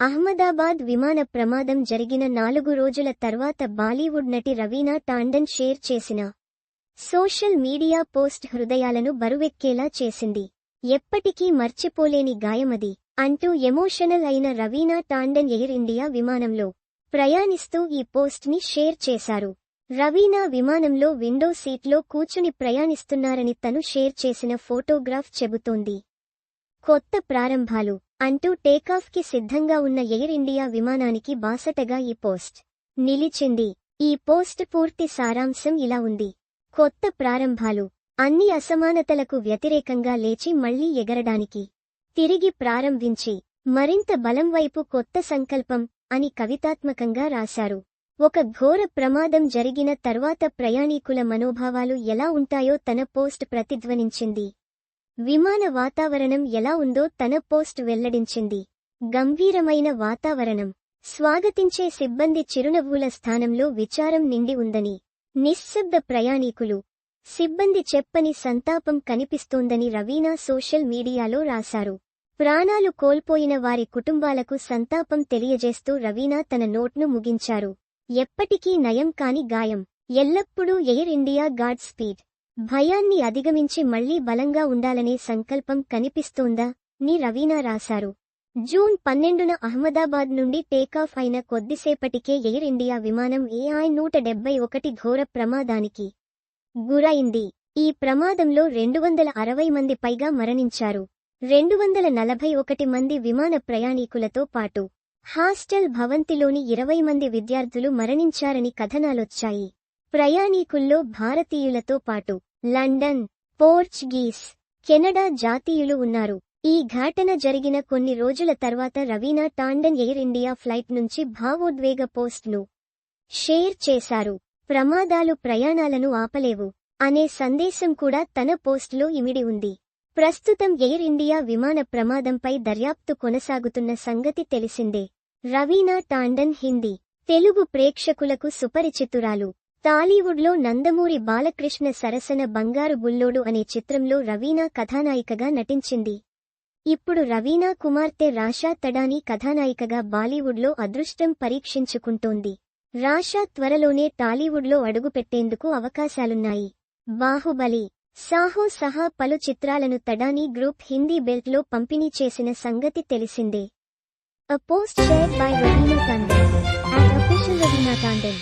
అహ్మదాబాద్ విమాన ప్రమాదం జరిగిన నాలుగు రోజుల తర్వాత బాలీవుడ్ నటి రవీనా టాండన్ షేర్ చేసిన సోషల్ మీడియా పోస్ట్ హృదయాలను బరువెక్కేలా చేసింది. ఎప్పటికీ మర్చిపోలేని గాయమది అంటూ ఎమోషనల్ అయిన రవీనా టాండన్ ఎయిర్ ఇండియా విమానంలో ప్రయాణిస్తూ ఈ పోస్ట్ని షేర్ చేశారు. రవీనా విమానంలో విండో సీట్లో కూచుని ప్రయాణిస్తున్నారని తను షేర్ చేసిన ఫోటోగ్రాఫ్ చెబుతోంది. కొత్త ప్రారంభాలు. అంటూ టేకాఫ్కి సిద్ధంగా ఉన్న ఎయిర్ ఇండియా విమానానికి బాసటగా ఈ పోస్ట్ నిలిచింది. ఈ పోస్ట్ పూర్తి సారాంశం ఇలా ఉంది. కొత్త ప్రారంభాలు. అన్ని అసమానతలకు వ్యతిరేకంగా లేచి మళ్ళీ ఎగరడానికి. తిరిగి ప్రారంభించి. మరింత బలం వైపు కొత్త సంకల్పం అని కవితాత్మకంగా రాశారు. ఒక ఘోర ప్రమాదం జరిగిన తర్వాత ప్రయాణీకుల మనోభావాలు ఎలా ఉంటాయో తన పోస్ట్ ప్రతిధ్వనించింది. విమాన వాతావరణం ఎలా ఉందో తన పోస్ట్ వెల్లడించింది. గంభీరమైన వాతావరణం. స్వాగతించే సిబ్బంది చిరునవ్వుల స్థానంలో విచారం నిండి ఉందని. నిశ్శబ్ద ప్రయాణీకులు. సిబ్బంది చెప్పని సంతాపం కనిపిస్తోందని రవీనా సోషల్ మీడియాలో రాశారు. ప్రాణాలు కోల్పోయిన వారి కుటుంబాలకు సంతాపం తెలియజేస్తూ రవీనా తన నోట్ను ముగించారు. ఎప్పటికీ నయం కాని గాయం. ఎల్లప్పుడూ ఎయిర్ ఇండియా గాడ్ స్పీడ్ భయాన్ని అధిగమించి మళ్ళీ బలంగా ఉండాలనే సంకల్పం కనిపిస్తోందా? ని రవీనా రాశారు. జూన్ పన్నెండున అహ్మదాబాద్ నుండి టేకాఫ్ అయిన కొద్దిసేపటికే ఎయిర్ ఇండియా విమానం ఏఐ నూట డెబ్బై ఒకటి ఘోర ప్రమాదానికి గురైంది. ఈ ప్రమాదంలో రెండు వందల అరవై మంది పైగా మరణించారు. రెండు వందల నలభై ఒకటి మంది విమాన ప్రయాణీకులతో పాటు హాస్టల్ భవంతిలోని ఇరవై మంది విద్యార్థులు మరణించారని కథనాలొచ్చాయి. ప్రయాణీకుల్లో భారతీయులతో పాటు లండన్ పోర్చుగీస్ కెనడా జాతీయులు ఉన్నారు. ఈ ఘటన జరిగిన కొన్ని రోజుల తర్వాత Raveena Tandon Air India flight నుంచి భావోద్వేగ పోస్ట్ను షేర్ చేశారు. ప్రమాదాలు ప్రయాణాలను ఆపలేవు అనే సందేశం కూడా తన పోస్ట్లో ఇమిడి ఉంది. ప్రస్తుతం ఎయిర్ ఇండియా విమాన ప్రమాదంపై దర్యాప్తు కొనసాగుతున్న సంగతి తెలిసిందే. రవీనా టాండన్ హిందీ తెలుగు ప్రేక్షకులకు సుపరిచితురాలు. టాలీవుడ్లో నందమూరి బాలకృష్ణ సరసన బంగారు బుల్లోడు అనే చిత్రంలో రవీనా కథానాయికగా నటించింది. ఇప్పుడు రవీనా కుమార్తె రాషా తడానీ కథానాయికగా బాలీవుడ్లో అదృష్టం పరీక్షించుకుంటోంది. రాషా త్వరలోనే టాలీవుడ్లో అడుగుపెట్టేందుకు అవకాశాలున్నాయి. బాహుబలి సాహో సహా పలు చిత్రాలను తడానీ గ్రూప్ హిందీ బెల్ట్లో పంపిణీ చేసిన సంగతి తెలిసిందే. A post shared by Ravina Tandon. At official Ravina Tandon.